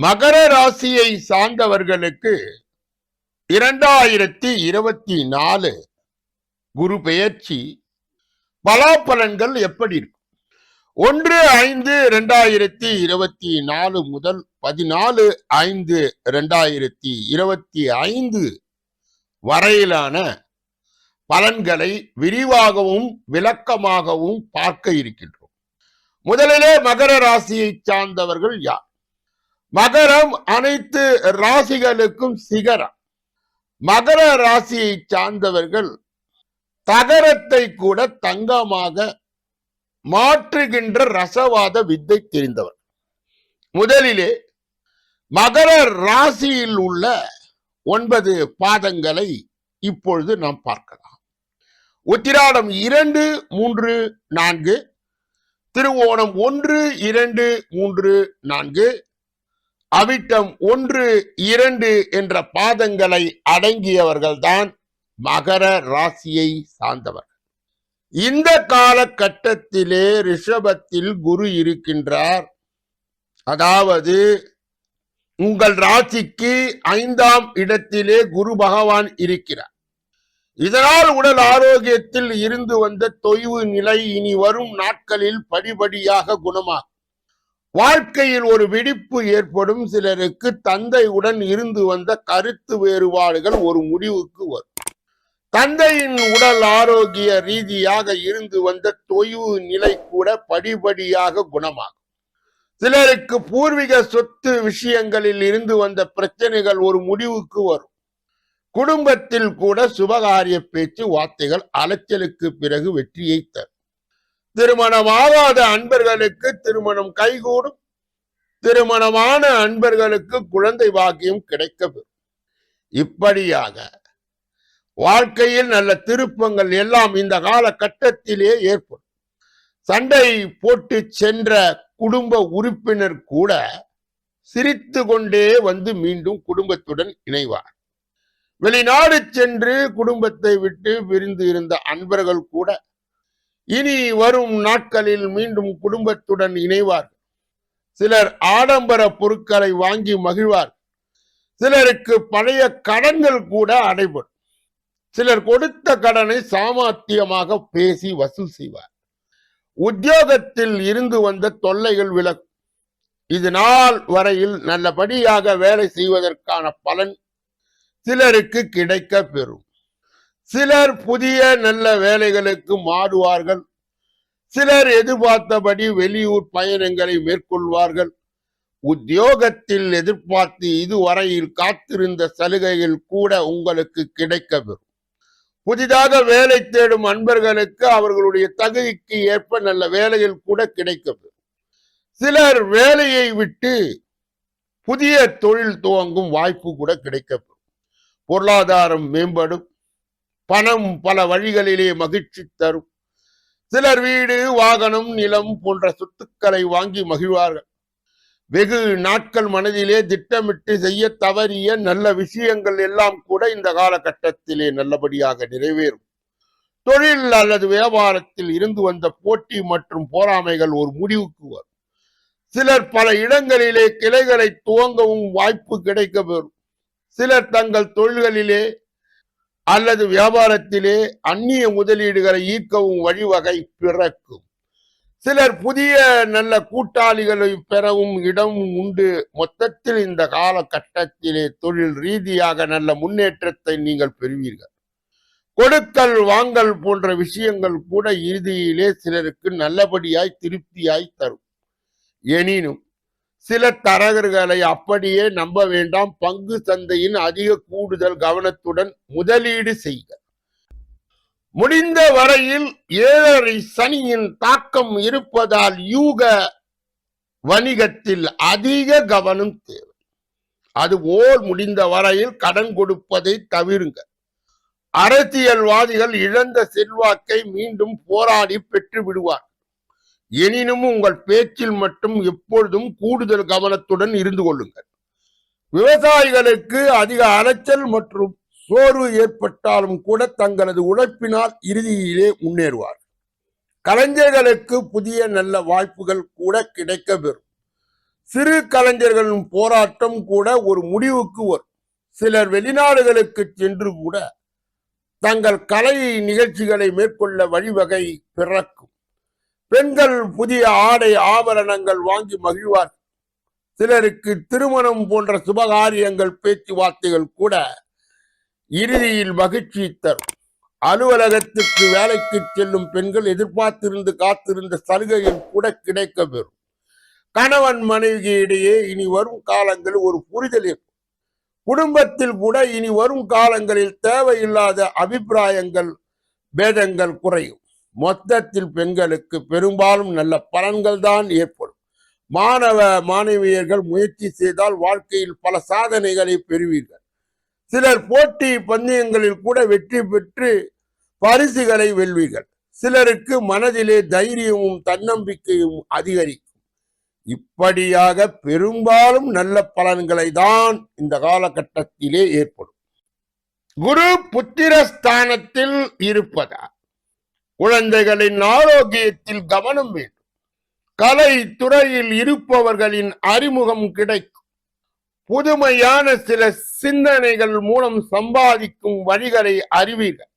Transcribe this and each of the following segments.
மகர ராசியை சார்ந்தவர்களுக்கு இரண்டாயிரத்தி இருபத்தி நாலு குரு பெயர்ச்சி பலாபலன்கள் எப்படி இருக்கும்? ஒன்று ஐந்து இரண்டாயிரத்தி இருபத்தி நாலு முதல் பதினாலு ஐந்து இரண்டாயிரத்தி இருபத்தி ஐந்து வரையிலான பலன்களை விரிவாகவும் விளக்கமாகவும் பார்க்க இருக்கின்றோம். முதலிலே மகர ராசியை சார்ந்தவர்கள் யார்? மகரம் அனைத்து ராசிகளுக்கும் சிகரம். மகர ராசியை சார்ந்தவர்கள் தகரத்தை கூட தங்கமாக மாற்றுகின்ற ரசவாத வித்தை தெரிந்தவர். முதலிலே மகர ராசியில் உள்ள ஒன்பது பாதங்களை இப்பொழுது நாம் பார்க்கலாம். உத்திராடம் இரண்டு மூன்று நான்கு. திருவோணம் ஒன்று இரண்டு மூன்று நான்கு. அவிட்டம் ஒன்று இரண்டு என்ற பாதங்களை அடங்கியவர்கள்தான் மகர ராசியை சார்ந்தவர். இந்த காலகட்டத்திலே ரிஷபத்தில் குரு இருக்கின்றார். அதாவது உங்கள் ராசிக்கு ஐந்தாம் இடத்திலே குரு பகவான் இருக்கிறார். இதனால் உடல் ஆரோக்கியத்தில் இருந்து வந்த தொய்வு நிலை இனி வரும் நாட்களில் படிபடியாக குணமாகும். வாழ்க்கையில் ஒரு வெடிப்பு ஏற்படும் சிலருக்கு தந்தையுடன் இருந்து வந்த கருத்து வேறுபாடுகள் ஒரு முடிவுக்கு வரும். தந்தையின் உடல் ஆரோக்கிய ரீதியாக இருந்து வந்த தொய்வு நிலை கூட படிபடியாக குணமாகும். சிலருக்கு பூர்வீக சொத்து விஷயங்களில் இருந்து வந்த பிரச்சனைகள் ஒரு முடிவுக்கு வரும். குடும்பத்தில் கூட சுபகாரிய பேச்சு வார்த்தைகள் அலைச்சலுக்கு பிறகு வெற்றியை தரும். திருமணமாகாத அன்பர்களுக்கு திருமணம் கைகூடும். திருமணமான அன்பர்களுக்கு குழந்தை பாக்கியம் கிடைக்கப்பெறும் இப்படியாக வாழ்க்கையில் நல்ல திருப்பங்கள் எல்லாம் இந்த காலகட்டத்திலே ஏற்படும். சண்டை போட்டு சென்ற குடும்ப உறுப்பினர் கூட சிரித்து கொண்டே வந்து மீண்டும் குடும்பத்துடன் இணைவார். வெளிநாடு சென்று குடும்பத்தை விட்டு பிரிந்து இருந்த அன்பர்கள் கூட இனி வரும் நாட்களில் மீண்டும் குடும்பத்துடன் இணைவார் சிலர் ஆடம்பர பொருட்களை வாங்கி மகிழ்வார். சிலருக்கு பழைய கடன்கள் கூட அடைபடும். சிலர் கொடுத்த கடனை சாமர்த்தியமாக பேசி வசூல் செய்வார். உத்தியோகத்தில் இருந்து வந்த தொல்லைகள் விலகும். இது நாள் வரையில் நல்லபடியாக வேலை செய்வதற்கான பலன் சிலருக்கு கிடைக்க பெறும். சிலர் புதிய நல்ல வேலைகளுக்கு மாறுவார்கள். சிலர் எதிர்பார்த்தபடி வெளியூர் பயணங்களை மேற்கொள்வார்கள். உத்தியோகத்தில் எதிர்பார்த்து இதுவரையில் காத்திருந்த சலுகைகள் கூட உங்களுக்கு கிடைக்கப்பெறும் புதிதாக வேலை தேடும் அன்பர்களுக்கு அவர்களுடைய தகுதிக்கு ஏற்ப நல்ல வேலைகள் கூட கிடைக்கப்பெறும் சிலர் வேலையை விட்டு புதிய தொழில் துவங்கும் வாய்ப்பு கூட கிடைக்கப்பெறும் பொருளாதாரம் மேம்படும். பணம் பல வழிகளிலே மகிழ்ச்சி தரும். சிலர் வீடு வாகனம் நிலம் போன்ற சொத்துக்களை வாங்கி மகிழ்வார்கள். வெகு நாட்கள் மனதிலே திட்டமிட்டு செய்ய தவறிய நல்ல விஷயங்கள் எல்லாம் கூட இந்த காலகட்டத்திலே நல்லபடியாக நிறைவேறும். தொழில் அல்லது வியாபாரத்தில் இருந்து வந்த போட்டி மற்றும் போராமைகள் ஒரு முடிவுக்கு வரும். சிலர் பல இடங்களிலே கிளைகளை துவங்கவும் வாய்ப்பு கிடைக்க பெறும். சிலர் தங்கள் தொழில்களிலே அல்லது வியாபாரத்திலே அந்நிய முதலீடுகளை ஈர்க்கவும் வழிவகை பிறக்கும். சிலர் புதிய நல்ல கூட்டாளிகளை பெறவும் இடம் உண்டு. மொத்தத்தில் இந்த காலகட்டத்திலே தொழில் ரீதியாக நல்ல முன்னேற்றத்தை நீங்கள் பெறுவீர்கள். கொடுக்கல் வாங்கல் போன்ற விஷயங்கள் கூட இறுதியிலே சிலருக்கு நல்லபடியாய் திருப்தியாய் தரும். எனினும் சில தரகர்களை அப்படியே நம்ப வேண்டாம். பங்கு சந்தையின் அதிக கூடுதல் கவனத்துடன் முதலீடு செய்க. முடிந்த வரையில் ஏழரை சனியின் தாக்கம் இருப்பதால் யூக வணிகத்தில் அதிக கவனம் தேவை. அதுபோல் முடிந்த வரையில் கடன் கொடுப்பதை தவிருங்க. அரசியல்வாதிகள் இழந்த செல்வாக்கை மீண்டும் போராடி பெற்று விடுவார் எனினும் உங்கள் பேச்சில் மட்டும் எப்பொழுதும் கூடுதல் கவனத்துடன் இருந்து கொள்ளுங்கள். விவசாயிகளுக்கு அதிக அலைச்சல் மற்றும் சோர்வு ஏற்பட்டாலும் கூட தங்களது உழைப்பினால் இறுதியிலே முன்னேறுவார் கலைஞர்களுக்கு புதிய நல்ல வாய்ப்புகள் கூட கிடைக்க பெறும் சிறு கலைஞர்களின் போராட்டம் கூட ஒரு முடிவுக்கு வரும். சிலர் வெளிநாடுகளுக்கு சென்று கூட தங்கள் கலை நிகழ்ச்சிகளை மேற்கொள்ள வழிவகை பிறக்கும். பெண்கள் புதிய ஆடை ஆபரணங்கள் வாங்கி மகிழ்வார். சிலருக்கு திருமணம் போன்ற சுபகாரியங்கள் பேச்சுவார்த்தைகள் கூட இறுதியில் மகிழ்ச்சி தரும். அலுவலகத்துக்கு வேலைக்கு செல்லும் பெண்கள் எதிர்பார்த்திருந்து காத்திருந்த சலுகைகள் கூட கிடைக்க பெறும். கணவன் மனைவி இடையே இனி வரும் காலங்களில் ஒரு புரிதல் இருக்கும் குடும்பத்தில் கூட இனி வரும் காலங்களில் தேவையில்லாத அபிப்பிராயங்கள் பேதங்கள் குறையும். மொத்தத்தில் பெண்களுக்கு பெரும்பாலும் நல்ல பலன்கள் தான் ஏற்படும். மாணவ மாணவியர்கள் முயற்சி செய்தால் வாழ்க்கையில் பல சாதனைகளை பெறுவீர்கள். சிலர் போட்டி பந்தயங்களில் கூட வெற்றி பெற்று பரிசுகளை வெல்வீர்கள். சிலருக்கு மனதிலே தைரியமும் தன்னம்பிக்கையும் அதிகரிக்கும். இப்படியாக பெரும்பாலும் நல்ல பலன்களை தான் இந்த காலகட்டத்திலே ஏற்படும். குரு புத்திரஸ்தானத்தில் இருப்பதா குழந்தைகளின் ஆரோக்கியத்தில் கவனம் வேண்டும். கலை துறையில் இருப்பவர்களின் அறிமுகம் கிடைக்கும். புதுமையான சில சிந்தனைகள் மூலம் சம்பாதிக்கும் வழிகளை அறிவீர்கள்.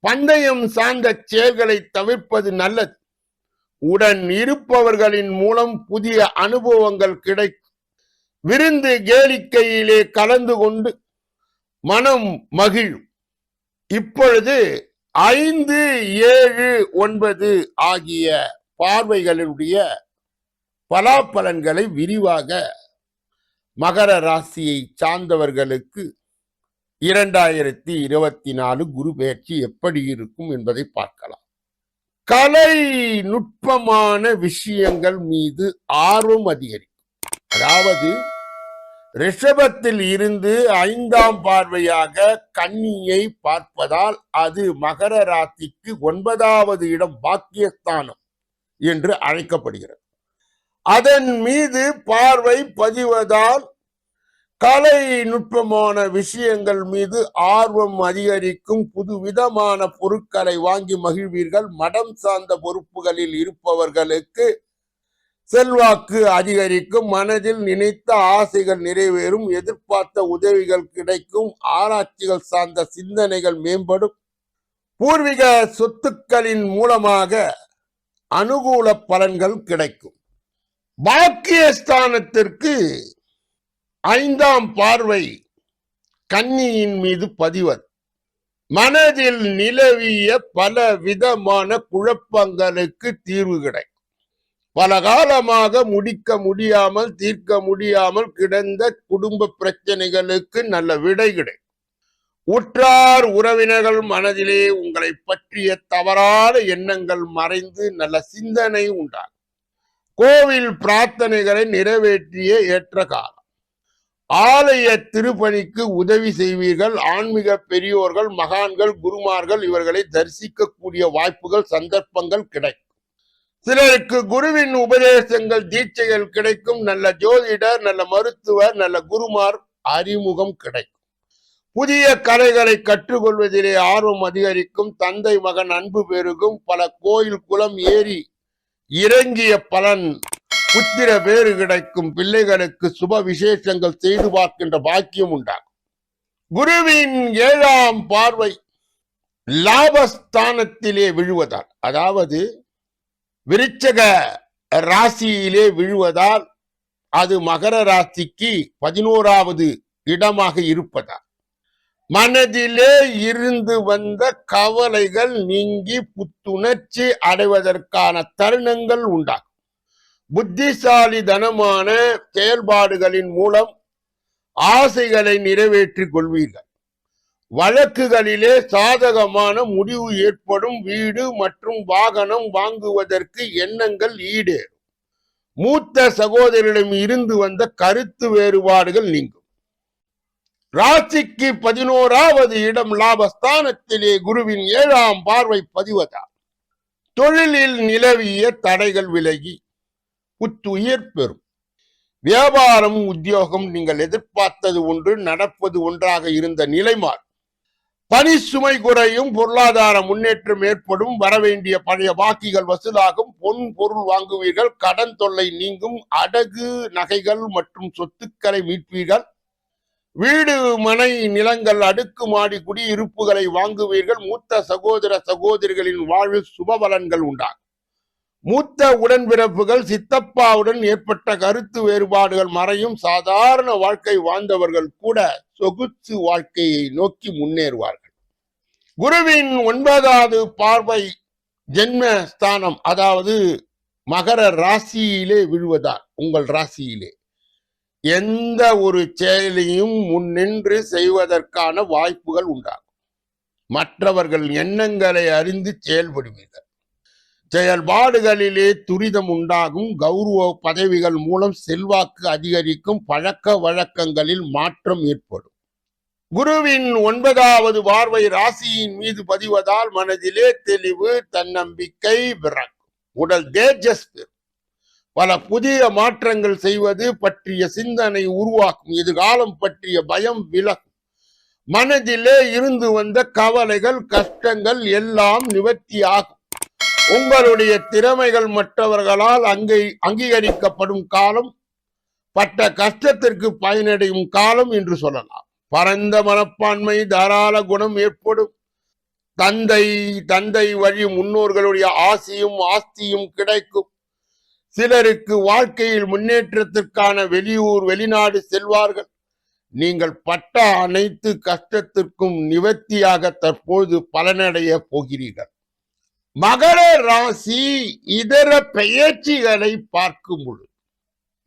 பந்தயம் சார்ந்த செயல்களை தவிர்ப்பது நல்லது. உடன் இருப்பவர்களின் மூலம் புதிய அனுபவங்கள் கிடைக்கும். விருந்து கேளிக்கையிலே கலந்து கொண்டு மனம் மகிழும். இப்பொழுது ஐந்து ஏழு ஒன்பது ஆகிய பார்வைகளுடைய பலாபலன்களை விரிவாக மகர ராசியை சார்ந்தவர்களுக்கு இரண்டாயிரத்தி இருபத்தி நாலு குரு பெயர்ச்சி எப்படி இருக்கும் என்பதை பார்க்கலாம். கலை நுட்பமான விஷயங்கள் மீது ஆர்வம் அதிகரிக்கும். அதாவது ரிஷபத்தில் இருந்து ஐந்தாம் பார்வையாக கன்னியை பார்ப்பதால் அது மகர ராசிக்கு ஒன்பதாவது இடம் பாக்கியஸ்தானம் என்று அழைக்கப்படுகிறது. அதன் மீது பார்வை பதிவதால் கலை நுட்பமான விஷயங்கள் மீது ஆர்வம் அதிகரிக்கும் புதுவிதமான பொருட்களை வாங்கி மகிழ்வீர்கள். மடம் சார்ந்த பொறுப்புகளில் இருப்பவர்களுக்கு செல்வாக்கு அதிகரிக்கும் மனதில் நினைத்த ஆசைகள் நிறைவேறும் எதிர்பார்த்த உதவிகள் கிடைக்கும் ஆராய்ச்சிகள் சார்ந்த சிந்தனைகள் மேம்படும். பூர்வீக சொத்துக்களின் மூலமாக அனுகூல பலன்கள் கிடைக்கும். பாக்கியஸ்தானத்திற்கு ஐந்தாம் பார்வை கன்னியின் மீது பதிவர் மனதில் நிலவிய பல விதமான குழப்பங்களுக்கு தீர்வு கிடைக்கும். பல காலமாக முடிக்க முடியாமல் தீர்க்க முடியாமல் கிடந்த குடும்ப பிரச்சனைகளுக்கு நல்ல விடை கிடைக்கும் உற்றார் உறவினர்கள் மனதிலே உங்களை பற்றிய தவறான எண்ணங்கள் மறைந்து நல்ல சிந்தனை உண்டாகும். கோவில் பிரார்த்தனைகளை நிறைவேற்றிய ஏற்ற காலம். ஆலய திருப்பணிக்கு உதவி செய்வீர்கள். ஆன்மீக பெரியோர்கள் மகான்கள் குருமார்கள் இவர்களை தரிசிக்கக்கூடிய வாய்ப்புகள் சந்தர்ப்பங்கள் கிடைக்கும் சிலருக்கு குருவின் உபதேசங்கள் தீட்சைகள் கிடைக்கும். நல்ல ஜோதிடர் நல்ல மருத்துவர் நல்ல குருமார் அறிமுகம் கிடைக்கும். புதிய கலைகளை கற்றுக்கொள்வதிலே ஆர்வம் அதிகரிக்கும். தந்தை மகன் அன்பு பெருகும். பல கோயில் குளம் ஏறி இறங்கிய பலன் புத்திர பேறு கிடைக்கும். பிள்ளைகளுக்கு சுப விசேஷங்கள் செய்து பார்க்கின்ற பாக்கியம் உண்டாகும். குருவின் ஏழாம் பார்வை லாபஸ்தானத்திலே விழுவதால் அதாவது விருச்சக ராசியிலே விழுவதால் அது மகர ராசிக்கு பதினோராவது இடமாக இருப்பதால் மனதிலே இருந்து வந்த கவலைகள் நீங்கி புத்துணர்ச்சி அடைவதற்கான தருணங்கள் உண்டாகும். புத்திசாலிதனமான செயல்பாடுகளின் மூலம் ஆசைகளை நிறைவேற்றிக் கொள்வீர்கள். வழக்குகளிலே சாதகமான முடிவு ஏற்படும் வீடு மற்றும் வாகனம் வாங்குவதற்கு எண்ணங்கள் ஈடேறும் மூத்த சகோதரிடம் இருந்து வந்த கருத்து வேறுபாடுகள் நீங்கும். ராசிக்கு பதினோராவது இடம் லாபஸ்தானத்திலே குருவின் ஏழாம் பார்வை பதிவதா தொழிலில் நிலவிய தடைகள் விலகி புத்துயிர் பெறும். வியாபாரம் உத்தியோகம் நீங்கள் எதிர்பார்த்தது ஒன்று நடப்பது ஒன்றாக இருந்த நிலை மாறும் பணி சுமை குறையும் பொருளாதார முன்னேற்றம் ஏற்படும் வரவேண்டிய பழைய பாக்கிகள் வசூலாகும் பொன் பொருள் வாங்குவீர்கள் கடன் தொல்லை நீங்கும் அடகு நகைகள் மற்றும் சொத்துக்களை மீட்பீர்கள். வீடு மனை நிலங்கள் அடுக்குமாடி குடியிருப்புகளை வாங்குவீர்கள். மூத்த சகோதர சகோதரிகளின் வாழ்வில் சுபபலன்கள் உண்டாகும். மூத்த உடன்பிறப்புகள் சித்தப்பாவுடன் ஏற்பட்ட கருத்து வேறுபாடுகள் மறையும். சாதாரண வாழ்க்கை வாழ்ந்தவர்கள் கூட சொகுசு வாழ்க்கையை நோக்கி முன்னேறுவார்கள். குருவின் ஒன்பதாவது பார்வை ஜென்ம ஸ்தானம் அதாவது மகர ராசியிலே விழுவதால் உங்கள் ராசியிலே. எந்த ஒரு செயலையும் முன்னின்று செய்வதற்கான வாய்ப்புகள் உண்டாகும். மற்றவர்கள் எண்ணங்களை அறிந்து செயல்படுவீர்கள். செயல்பாடுகளிலே துரிதம் உண்டாகும். கௌரவ பதவிகள் மூலம் செல்வாக்கு அதிகரிக்கும். பழக்க வழக்கங்களில் மாற்றம் ஏற்படும். குருவின் ஒன்பதாவது பார்வை ராசியின் மீது பதிவதால் மனதிலே தெளிவு தன்னம்பிக்கை பிறக்கும். உடல் தேஜஸ் பல புதிய மாற்றங்கள் செய்வது பற்றிய சிந்தனை உருவாக்கும். எதிர்காலம் பற்றிய பயம் விலகும். மனதிலே இருந்து வந்த கவலைகள் கஷ்டங்கள் எல்லாம் நிவர்த்தியாகும் உங்களுடைய திறமைகள் மற்றவர்களால் அங்கை அங்கீகரிக்கப்படும் காலம் பட்ட கஷ்டத்திற்கு பயனடையும் காலம் என்று சொல்லலாம். பரந்த மனப்பான்மை தாராள குணம் ஏற்படும். தந்தை தந்தை வழி முன்னோர்களுடைய ஆசியும் ஆஸ்தியும் கிடைக்கும். சிலருக்கு வாழ்க்கையில் முன்னேற்றத்திற்கான வெளியூர் வெளிநாடு செல்வார்கள். நீங்கள் பட்ட அனைத்து கஷ்டத்திற்கும் நிவர்த்தியாக தற்போது பலனடைய போகிறீர்கள். மகர ராசி இதர பெயர்ச்சிகளை பார்க்கும் பொழுது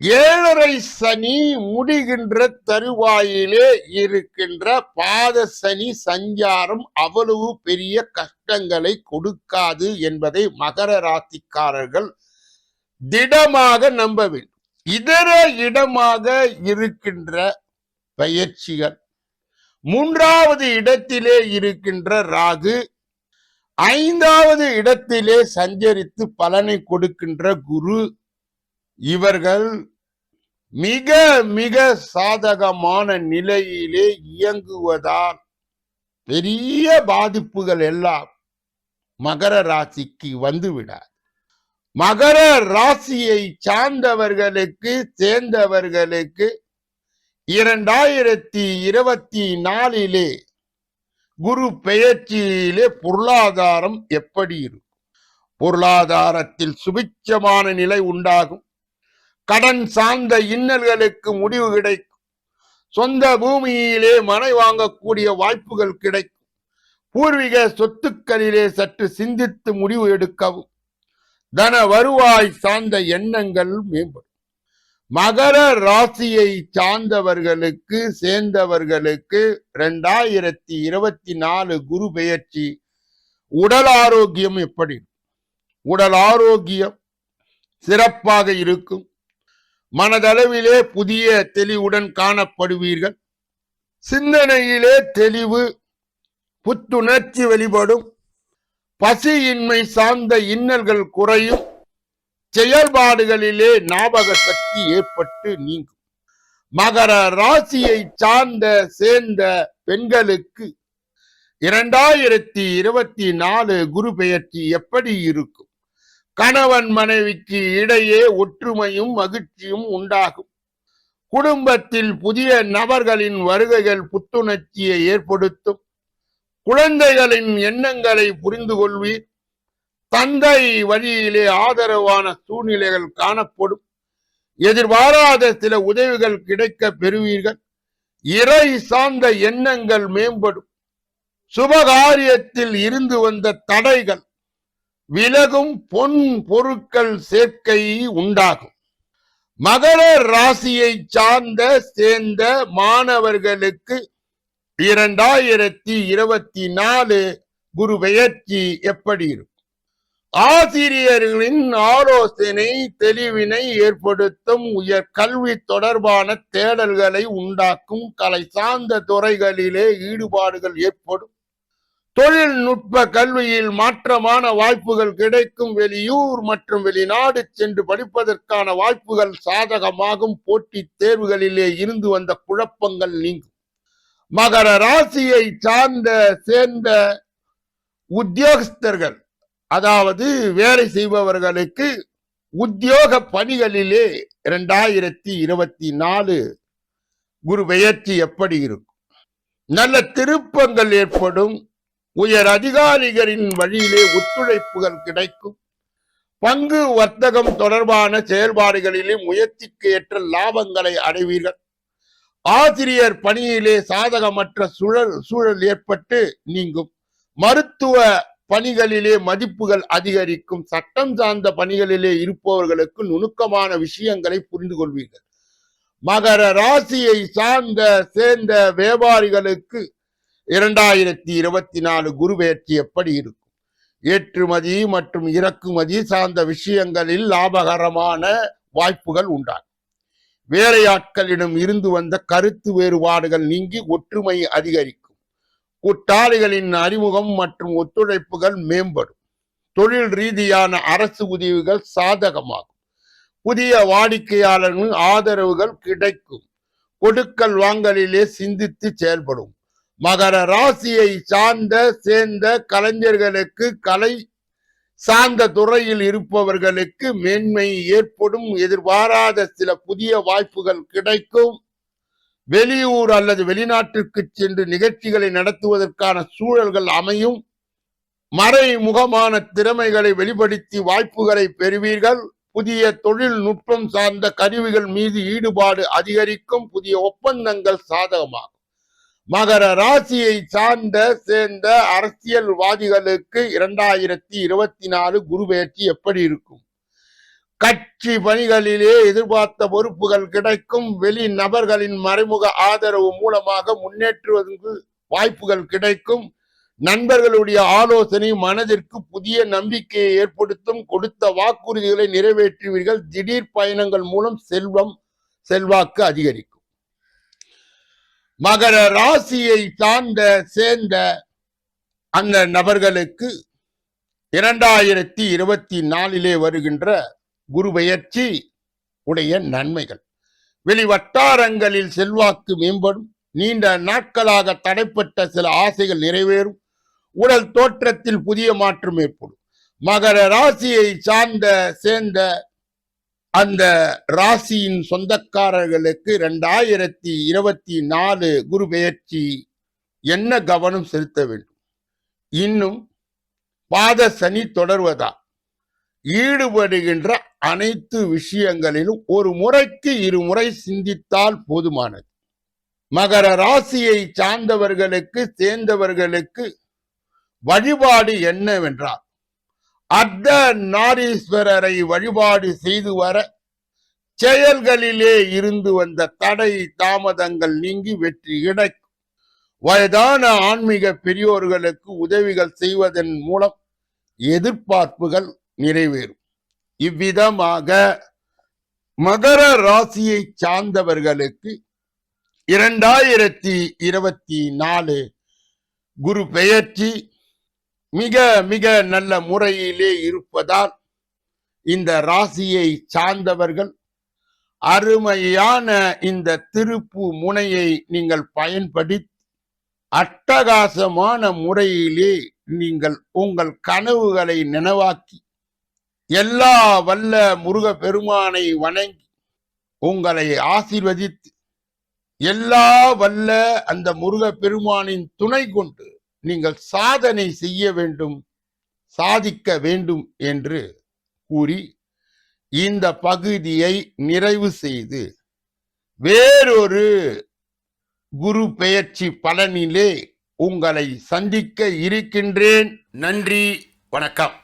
ஏழரை சனி முடிகின்ற தருவாயிலே இருக்கின்ற பாத சனி சஞ்சாரம் அவ்வளவு பெரிய கஷ்டங்களை கொடுக்காது என்பதை மகர ராசிக்காரர்கள் திடமாக நம்ப வேண்டும் இதர இடமாக இருக்கின்ற பயிற்சிகள் மூன்றாவது இடத்திலே இருக்கின்ற ராகு ஐந்தாவது இடத்திலே சஞ்சரித்து பலனை கொடுக்கின்ற குரு இவர்கள் மிக மிக சாதகமான நிலையிலே இயங்குவதால் பெரிய பாதிப்புகள் எல்லாம் மகர ராசிக்கு வந்துவிடாது. மகர ராசியை சார்ந்தவர்களுக்கு சேர்ந்தவர்களுக்கு இரண்டாயிரத்தி இருபத்தி நாலிலே குரு பெயர்ச்சியிலே பொருளாதாரம் எப்படி இருக்கும்? பொருளாதாரத்தில் சுபிட்சமான நிலை உண்டாகும். கடன் சார்ந்த இன்னல்களுக்கு முடிவு கிடைக்கும். சொந்த பூமியிலே மனை வாங்கக்கூடிய வாய்ப்புகள் கிடைக்கும். பூர்வீக சொத்துக்களிலே சற்று சிந்தித்து முடிவு எடுக்கவும். தன வருவாய் சார்ந்த எண்ணங்கள் மேம்படும். மகர ராசியை சார்ந்தவர்களுக்கு சேர்ந்தவர்களுக்கு ரெண்டாயிரத்தி இருபத்தி நாலு குரு பெயர்ச்சி உடல் ஆரோக்கியம் எப்படி? உடல் ஆரோக்கியம் சிறப்பாக இருக்கும். மனதளவிலே புதிய தெளிவுடன் காணப்படுவீர்கள். சிந்தனையிலே தெளிவு புத்துணர்ச்சி வெளிப்படும். பசியின்மை சார்ந்த இன்னல்கள் குறையும். செயல்பாடுகளிலே ஞாபக சக்தி ஏற்பட்டு நீங்கும். மகர ராசியை சார்ந்த சேர்ந்த பெண்களுக்கு இரண்டாயிரத்தி இருபத்தி நாலு குரு பெயர்ச்சி எப்படி இருக்கும்? கணவன் மனைவிக்கு இடையே ஒற்றுமையும் மகிழ்ச்சியும் உண்டாகும். குடும்பத்தில் புதிய நபர்களின் வருகைகள் புத்துணர்ச்சியை ஏற்படுத்தும். குழந்தைகளின் எண்ணங்களை புரிந்து கொள்வீர் தந்தை வழியிலே ஆதரவான சூழ்நிலைகள் காணப்படும். எதிர்பாராத சில உதவிகள் கிடைக்க பெறுவீர்கள். இறை சார்ந்த எண்ணங்கள் மேம்படும். சுபகாரியத்தில் இருந்து வந்த தடைகள் விலகும் பொன் பொருட்கள் சேர்க்கை உண்டாகும். மகர ராசியை சார்ந்த சேர்ந்த மாணவர்களுக்கு இரண்டாயிரத்தி இருபத்தி நாலு குரு பெயர்ச்சி எப்படி இருக்கும்? ஆசிரியர்களின் ஆலோசனை தெளிவினை ஏற்படுத்தும் உயர் கல்வி தொடர்பான தேடல்களை உண்டாக்கும் கலை சார்ந்த துறைகளிலே ஈடுபாடுகள் ஏற்படும். தொழில்நுட்ப கல்வியில் மாற்றமான வாய்ப்புகள் கிடைக்கும் வெளியூர் மற்றும் வெளிநாடு சென்று படிப்பதற்கான வாய்ப்புகள் சாதகமாகும். போட்டித் தேர்வுகளிலே இருந்து வந்த குழப்பங்கள் நீங்கும். மகர ராசியை சார்ந்த சேர்ந்த உத்தியோகஸ்தர்கள் அதாவது வேலை செய்பவர்களுக்கு உத்தியோக பணிகளிலே இரண்டாயிரத்தி இருபத்தி நாலு குரு பெயர்ச்சி எப்படி இருக்கும்? நல்ல திருப்பங்கள் ஏற்படும். உயர் அதிகாரிகளின் வழியிலே ஒத்துழைப்புகள் கிடைக்கும். பங்கு வர்த்தகம் தொடர்பான செயல்பாடுகளிலே முயற்சிக்கு ஏற்ற லாபங்களை அடைவீர்கள். ஆசிரியர் பணியிலே சாதகமற்ற சூழல் சூழல் ஏற்பட்டு நீங்கும். மருத்துவ பணிகளிலே மதிப்புகள் அதிகரிக்கும். சட்டம் சார்ந்த பணிகளிலே இருப்பவர்களுக்கு நுணுக்கமான விஷயங்களை புரிந்து கொள்வீர்கள். மகர ராசியை சார்ந்த சேர்ந்த வியாபாரிகளுக்கு இரண்டாயிரத்தி இருபத்தி நாலு குரு எப்படி இருக்கும்? ஏற்றுமதி மற்றும் இறக்குமதி சார்ந்த விஷயங்களில் லாபகரமான வாய்ப்புகள் உண்டாகும். வேலையாட்களிடம் இருந்து வந்த கருத்து வேறுபாடுகள் நீங்கி ஒற்றுமை அதிகரிக்கும். கூட்டாளிகளின் அறிமுகம் மற்றும் ஒத்துழைப்புகள் மேம்படும். தொழில் ரீதியான அரசு உதவிகள் சாதகமாகும். புதிய வாடிக்கையாளர்களின் ஆதரவுகள் கிடைக்கும். கொடுக்கல் வாங்கலிலே சிந்தித்து செயல்படும். மகர ராசியை சார்ந்த சேர்ந்த கலைஞர்களுக்கு கலை சார்ந்த துறையில் இருப்பவர்களுக்கு மேன்மை ஏற்படும் எதிர்பாராத சில புதிய வாய்ப்புகள் கிடைக்கும். வெளியூர் அல்லது வெளிநாட்டிற்கு சென்று நிகழ்ச்சிகளை நடத்துவதற்கான சூழல்கள் அமையும். மறைமுகமான திறமைகளை வெளிப்படுத்தி வாய்ப்புகளை பெறுவீர்கள். புதிய தொழில்நுட்பம் சார்ந்த கருவிகள் மீது ஈடுபாடு அதிகரிக்கும். புதிய ஒப்பந்தங்கள் சாதகமாகும். மகர ராசியை சார்ந்த சேர்ந்த அரசியல்வாதிகளுக்கு இரண்டாயிரத்தி இருபத்தி நாலு குருபெயர்ச்சி எப்படி இருக்கும்? கட்சி பணிகளிலே எதிர்பார்த்த பொறுப்புகள் கிடைக்கும். வெளி நபர்களின் மறைமுக ஆதரவு மூலமாக முன்னேற்றுவதற்கு வாய்ப்புகள் கிடைக்கும். நண்பர்களுடைய ஆலோசனை மனதிற்கு புதிய நம்பிக்கையை ஏற்படுத்தும். கொடுத்த வாக்குறுதிகளை நிறைவேற்றுவீர்கள். திடீர் பயணங்கள் மூலம் செல்வம் செல்வாக்கு அதிகரிக்கும். மகர ராசியை சார்ந்த சேர்ந்த அந்த நபர்களுக்கு இரண்டாயிரத்தி இருபத்தி நாலிலே வருகின்ற குரு பெயர்ச்சி உடைய நன்மைகள். வெளி வட்டாரங்களில் செல்வாக்கு மேம்படும் நீண்ட நாட்களாக தடைப்பட்ட சில ஆசைகள் நிறைவேறும் உடல் தோற்றத்தில் புதிய மாற்றம் ஏற்படும். மகர ராசியை சார்ந்த சேர்ந்த அந்த ராசியின் சொந்தக்காரர்களுக்கு ரெண்டாயிரத்தி இருபத்தி நாலு குரு பெயர்ச்சி என்ன கவனம் செலுத்த வேண்டும்? இன்னும் பாத சனி தொடர்வதா? ஈடுபடுகின்ற அனைத்து விஷயங்களிலும் ஒரு முறைக்கு இருமுறை சிந்தித்தால் போதுமானது. மகர ராசியை சார்ந்தவர்களுக்கு சேர்ந்தவர்களுக்கு வழிபாடு என்னவென்றால் அர்த்த நாரீஸ்வரரை வழிபாடு செய்து வர செயல்களிலே இருந்து வந்த தடை தாமதங்கள் நீங்கி வெற்றி கிடைக்கும். வயதான ஆன்மீக பெரியோர்களுக்கு உதவிகள் செய்வதன் மூலம் எதிர்பார்ப்புகள் நிறைவேறும். இவ்விதமாக மகர ராசியை சார்ந்தவர்களுக்கு இரண்டாயிரத்தி இருபத்தி நாலு குரு பெயர்ச்சி மிக மிக நல்ல முறையிலே இருப்பதால் இந்த ராசியை சார்ந்தவர்கள் அருமையான இந்த திருப்பு முனையை நீங்கள் பயன்படுத்தி அட்டகாசமான முறையிலே நீங்கள் உங்கள் கனவுகளை நினைவாக்கி எல்லா வல்ல முருக பெருமானை வணங்கி உங்களை ஆசீர்வதித்து எல்லா வல்ல அந்த முருக பெருமானின் துணை கொண்டு நீங்கள் சாதனை செய்ய வேண்டும் சாதிக்க வேண்டும் என்று கூறி இந்த பகுதியை நிறைவு செய்து வேறொரு குரு பெயர்ச்சி பலனிலே உங்களை சந்திக்க இருக்கின்றேன். நன்றி வணக்கம்.